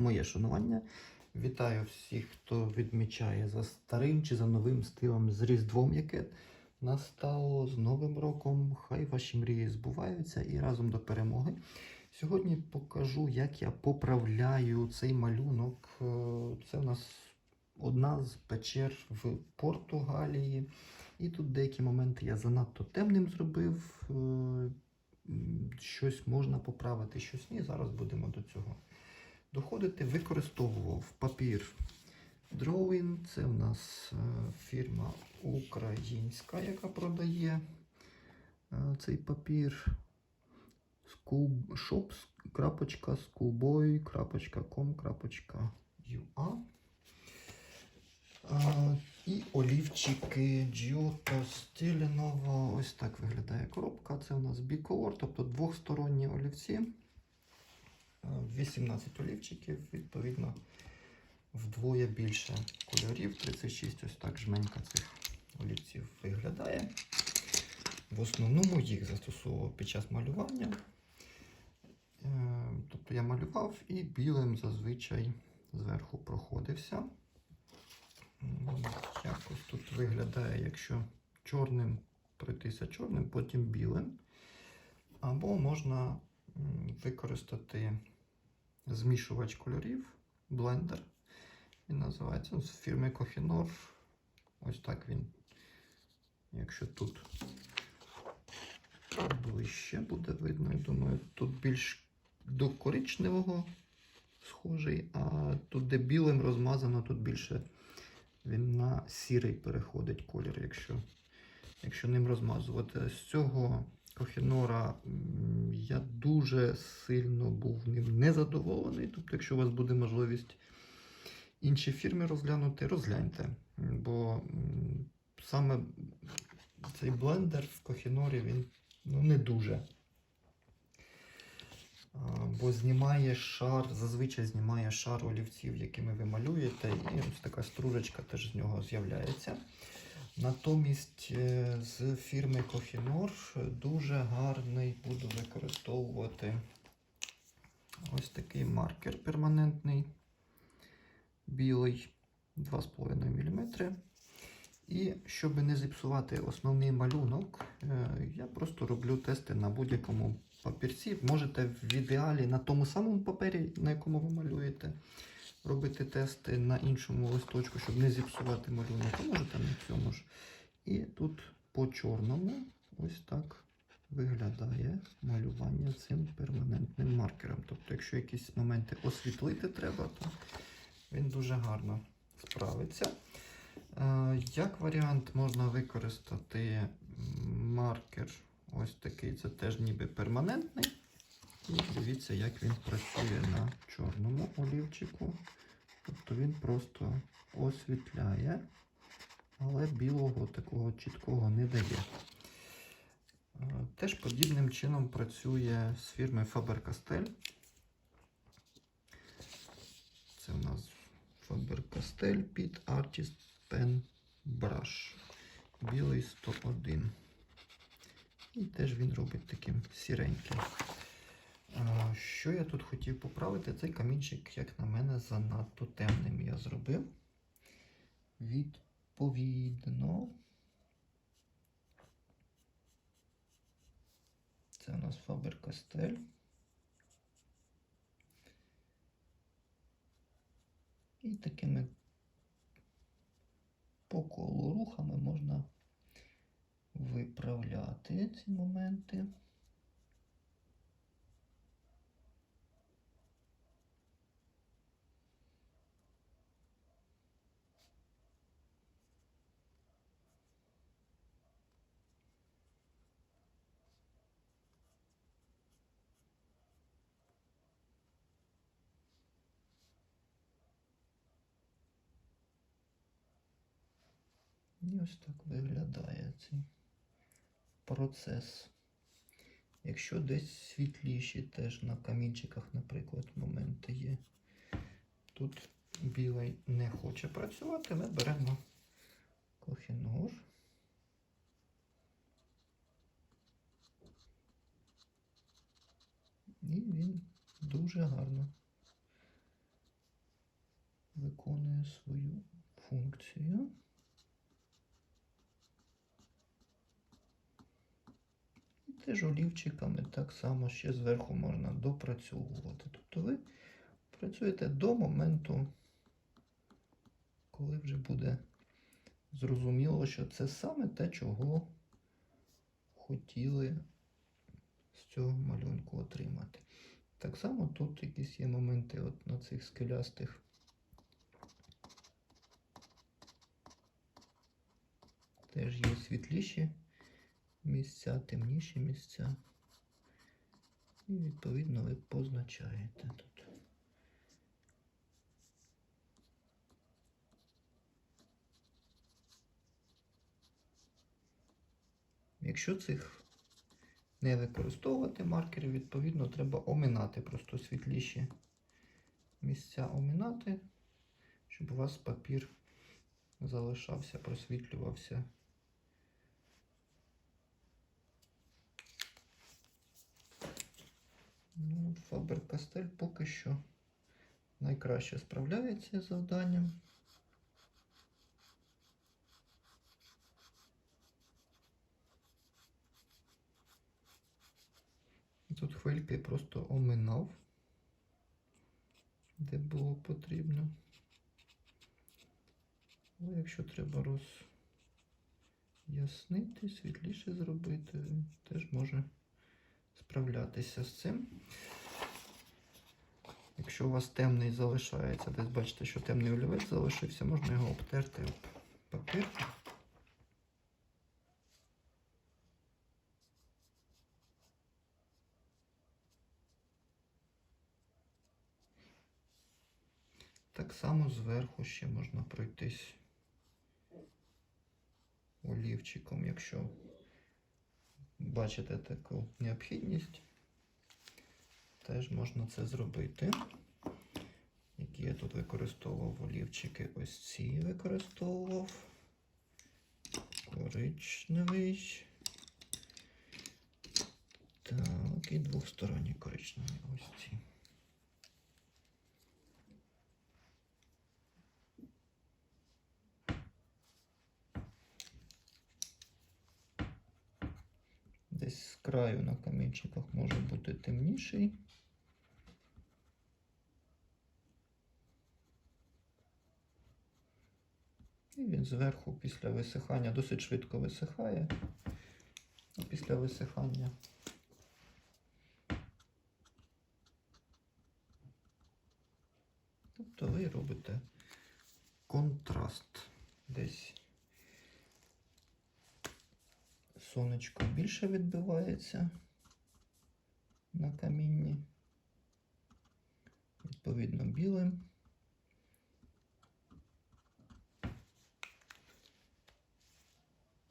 моє шанування. Вітаю всіх, хто відмічає за старим чи за новим стилем з Різдвом, яке настало з Новим роком. Хай ваші мрії збуваються і разом до перемоги. Сьогодні покажу, як я поправляю цей малюнок. Е, Це у нас одна з печер в Португалії. І тут деякі моменти я занадто темним зробив. е, Щось можна поправити, щось ні. Зараз будемо до цього доходити. Використовував папір Drawing. Це у нас е, фірма українська, яка продає е, цей папір. shop.schoolboy.com.ua І олівчики Giotto Stilinova. Ось так виглядає коробка. Це у нас біколор, тобто двохсторонні олівці. А, 18 олівчиків, відповідно, вдвоє більше кольорів. 36 ось так жменька цих олівців виглядає. В основному їх застосовував під час малювання. Е, Тобто я малював і білим зазвичай зверху проходився. Якось тут виглядає, якщо чорним пройтися чорним, потім білим. Або можна використати змішувач кольорів, блендер. Він називається з фірми Kohinoor. Ось так він. Якщо тут ближче буде видно, я думаю, тут більш до коричневого схожий, а тут, де білим розмазано, тут більше він на сірий переходить колір, якщо, якщо ним розмазувати. З цього кохінора я дуже сильно був ним незадоволений. Тобто, якщо у вас буде можливість інші фірми розглянути, розгляньте. Бо саме цей блендер в Кохінорі він ну, не дуже. Бо знімає шар, зазвичай знімає шар олівців, якими ви малюєте, і ось така стружечка теж з нього з'являється. Натомість е, з фірми Kohinoor дуже гарний буду використовувати ось такий маркер перманентний, білий 2,5 мм. І щоб не зіпсувати основний малюнок, е, я просто роблю тести на будь-якому папірці. Можете в ідеалі на тому самому папері, на якому ви малюєте, робити тести на іншому листочку, щоб не зіпсувати малюнок. А можете на цьому ж. І тут по чорному ось так виглядає малювання цим перманентним маркером. Тобто, якщо якісь моменти освітлити треба, то він дуже гарно справиться. Е, Як варіант можна використати маркер ось такий, це теж ніби перманентний. І дивіться, як він працює на чорному олівчику. Тобто він просто освітляє, але білого такого чіткого не дає. Е, Теж подібним чином працює з фірми Faber-Castell. Це у нас Faber-Castell Pit Artist Pen Brush. Білий 101. І теж він робить таким сіреньким. Що я тут хотів поправити? Цей камінчик, як на мене, занадто темним я зробив. Відповідно. Це у нас Faber-Castell. І такими по колу рухами можна виправляти ці моменти. І ось так виглядає цей процес. Якщо десь світліші теж на камінчиках, наприклад, моменти є. Тут білий не хоче працювати, ми беремо кохінор. І він дуже гарно виконує свою функцію. І теж олівчиками так само ще зверху можна допрацьовувати. Тобто ви працюєте до моменту, коли вже буде зрозуміло, що це саме те, чого хотіли з цього малюнку отримати. Так само тут якісь є моменти от на цих скелястих. Теж є світліші місця, темніші місця. І відповідно ви позначаєте тут. Якщо цих не використовувати маркерів, відповідно, треба оминати просто світліші місця оминати, щоб у вас папір залишався, просвітлювався. Ну, Фабер Кастель поки що найкраще справляється з завданням. Тут хвильки просто оминав, де було потрібно. Але якщо треба роз'яснити, світліше зробити, теж може справлятися з цим. Якщо у вас темний залишається, десь бачите, що темний олівець залишився, можна його обтерти об папір. Так само зверху ще можна пройтись олівчиком, якщо бачите таку необхідність, теж можна це зробити. Які я тут використовував олівчики, ось ці використовував. Коричневий. Так, і двосторонній коричневий. Ось ці. Десь з краю на камінчиках може бути темніший. І він зверху після висихання досить швидко висихає. А після висихання тобто ви робите контраст десь. Сонечко більше відбивається на камінні. Відповідно, білим.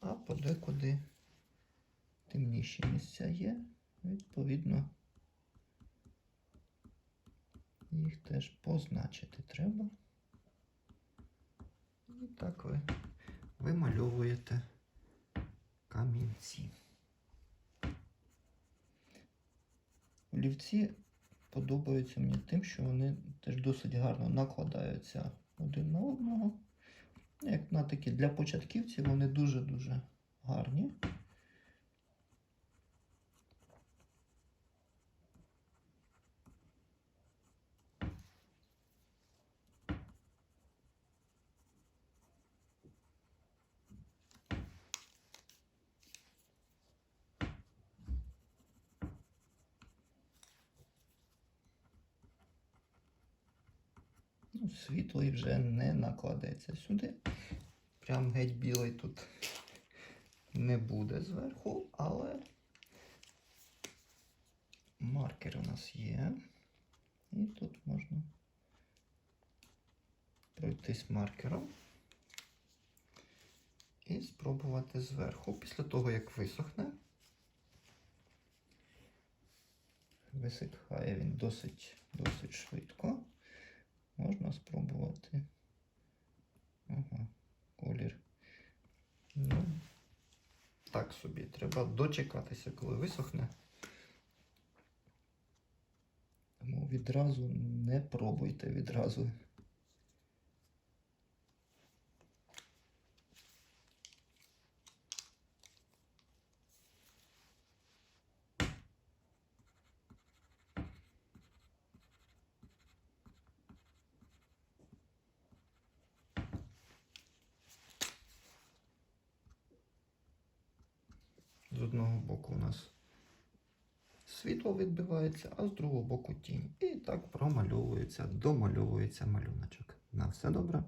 А подекуди темніші місця є, відповідно, їх теж позначити треба. І так ви вимальовуєте камінці. Олівці подобаються мені тим, що вони теж досить гарно накладаються один на одного. Як на такі для початківців вони дуже-дуже гарні. Світлий вже не накладеться сюди. Прям геть білий тут не буде зверху, але маркер у нас є. І тут можна пройтись маркером і спробувати зверху. Після того, як висохне, висихає він досить, досить швидко. Можна спробувати. Ага, колір. Ну, так собі. Треба дочекатися, коли висохне. Тому відразу не пробуйте відразу одного боку у нас світло відбивається, а з другого боку тінь. І так промальовується, домальовується малюночок. На все добре.